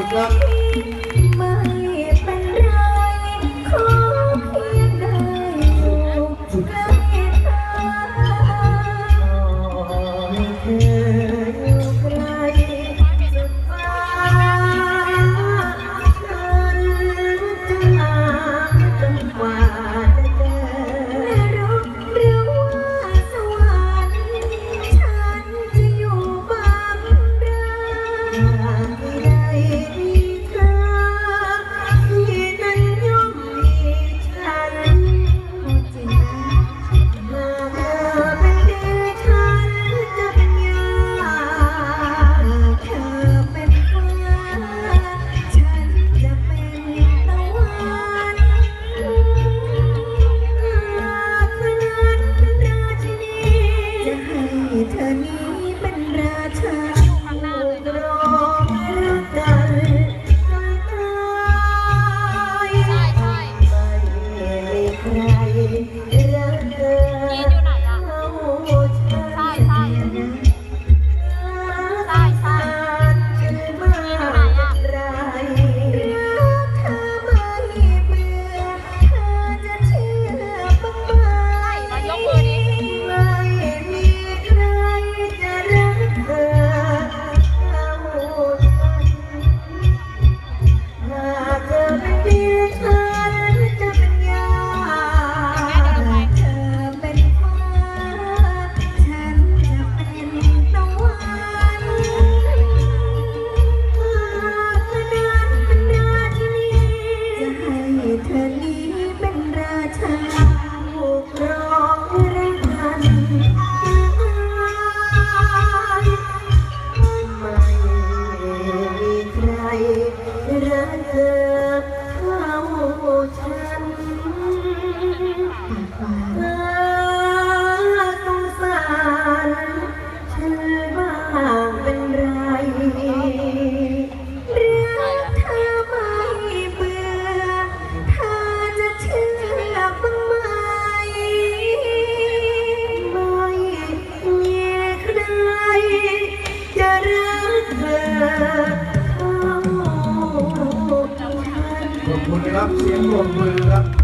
คุณครับ ไม่เป็นไรขอเพียงได้อยู่ใกล้เธอ นี้เป็นราชาของรักกันรักกันไม่มีใครรักกัน เธอเข้าฉัเธอสงสารฉันบ้าเป็นไรเรื่องเธอไม่เบื่อเธอจะเชื่อบ้างไหมไม่มีใครจะรักเธอ ครับเสียงปรบมือครับ